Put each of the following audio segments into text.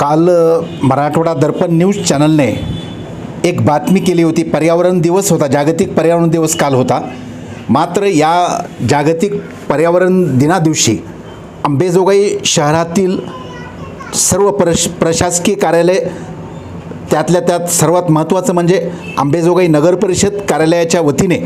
काल मराठवाडा दर्पण न्यूज चॅनलने एक बातमी केली होती पर्यावरण दिवस होता जागतिक पर्यावरण दिवस काल होता. मात्र या जागतिक पर्यावरण दिना दिवशी अंबेजोगाई शहरातील सर्व प्रश प्रशासकीय कार्यालय त्यातल्या त्यात सर्वात महत्त्वाचं म्हणजे अंबेजोगाई नगर परिषद कार्यालयाच्या वतीने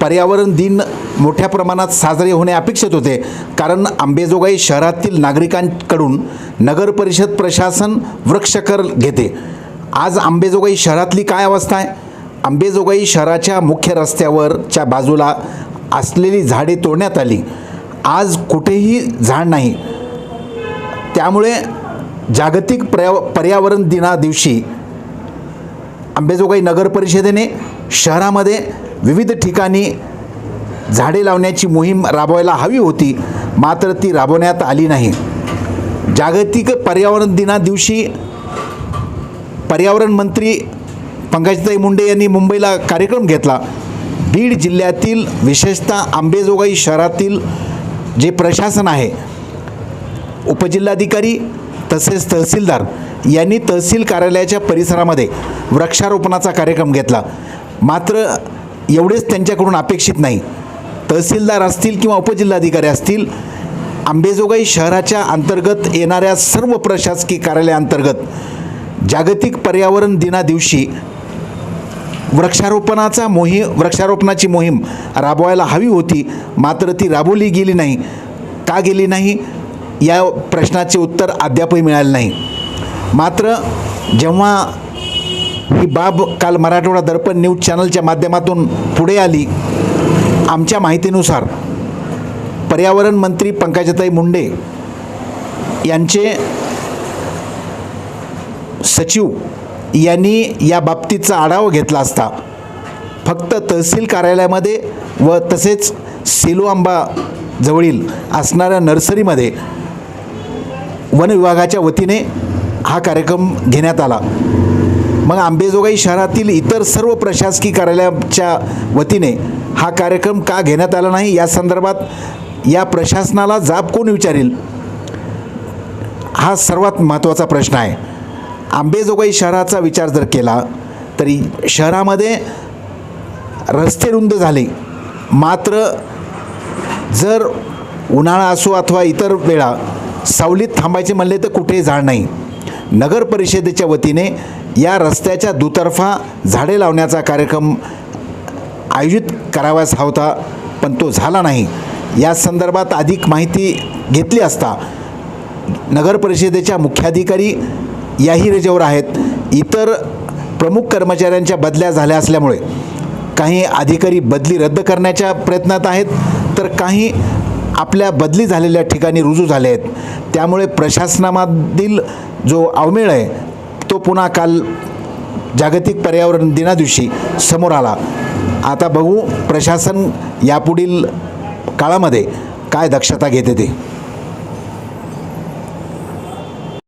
पर्यावरण दिन मोठ्या प्रमाणात साजरे होणे अपेक्षित होते. कारण आंबेजोगाई शहरातील नागरिकांकडून नगर परिषद प्रशासन वृक्षकर घेते. आज आंबेजोगाई शहरातली काय अवस्था आहे? आंबेजोगाई शहराच्या मुख्य रस्त्यावरच्या बाजूला असलेली झाडे तोडण्यात आली. आज कुठेही झाड नाही. त्यामुळे जागतिक पर्या पर्यावरण दिना दिवशी आंबेजोगाई नगर परिषदेने शहरामध्ये विविध ठिकाणी झाडे लावण्याची मोहीम राबवायला हवी होती मात्र ती राबवण्यात आली नाही. जागतिक पर्यावरण दिना दिवशी पर्यावरण मंत्री पंकजताई मुंडे यांनी मुंबईला कार्यक्रम घेतला. बीड जिल्ह्यातील विशेषतः आंबेजोगाई शहरातील जे प्रशासन आहे उपजिल्हाधिकारी तसेच तहसीलदार यांनी तहसील कार्यालयाच्या परिसरामध्ये वृक्षारोपणाचा कार्यक्रम घेतला. मात्र एवढेच त्यांच्याकडून अपेक्षित नाही. तहसीलदार असतील किंवा उपजिल्हाधिकारी असतील आंबेजोगाई शहराच्या अंतर्गत येणाऱ्या सर्व प्रशासकीय कार्यालयाअंतर्गत जागतिक पर्यावरण दिना दिवशी वृक्षारोपणाचा मोहीम वृक्षारोपणाची मोहीम राबवायला हवी होती. मात्र ती राबवली गेली नाही. का गेली नाही? या प्रश्नाचे उत्तर अद्यापही मिळाले नाही. मात्र जेव्हा ही बाब काल मराठवाडा दर्पण न्यूज चॅनलच्या माध्यमातून पुढे आली. आमच्या माहितीनुसार पर्यावरण मंत्री पंकजाताई मुंडे यांचे सचिव यांनी या बाबतीचा आढावा घेतला असता. फक्त तहसील कार्यालयामध्ये व तसेच सेलूआंबा जवळील असणाऱ्या नर्सरीमध्ये वन विभागाच्या वतीने हा कार्यक्रम घेण्यात आला. मग आंबेजोगाई शहरातील इतर सर्व प्रशासकीय कार्यालयाच्या वतीने हा कार्यक्रम का घेण्यात आला नाही? या संदर्भात या प्रशासनाला जाब कोण विचारेल? हा सर्वात महत्त्वाचा प्रश्न आहे. आंबेजोगाई शहराचा विचार जर केला तरी शहरामध्ये रस्ते रुंद झाले. मात्र जर उन्हाळा असो अथवा इतर वेळा सावलीत थांबायचे म्हणले तर कुठेही झाड नाही. नगर परिषदेच्या वतीने या रस्त्याच्या दुतर्फा झाडे लावण्याचा कार्यक्रम आयोजित करावाच हा होता पण तो झाला नाही. या संदर्भात अधिक माहिती घेतली असता नगर परिषदेच्या मुख्याधिकारी याही रजेवर आहेत. इतर प्रमुख कर्मचाऱ्यांच्या बदल्या झाल्या असल्यामुळे काही अधिकारी बदली रद्द करण्याच्या प्रयत्नात आहेत. तर काही आपल्या बदली झालेल्या ठिकाणी रुजू झाले आहेत. त्यामुळे प्रशासनामधील जो अवमेळ आहे तो पुन्हा काल जागतिक पर्यावरण दिना दिवशी समोर आला. आता बघू प्रशासन यापुढील काळामध्ये काय दक्षता घेते ते.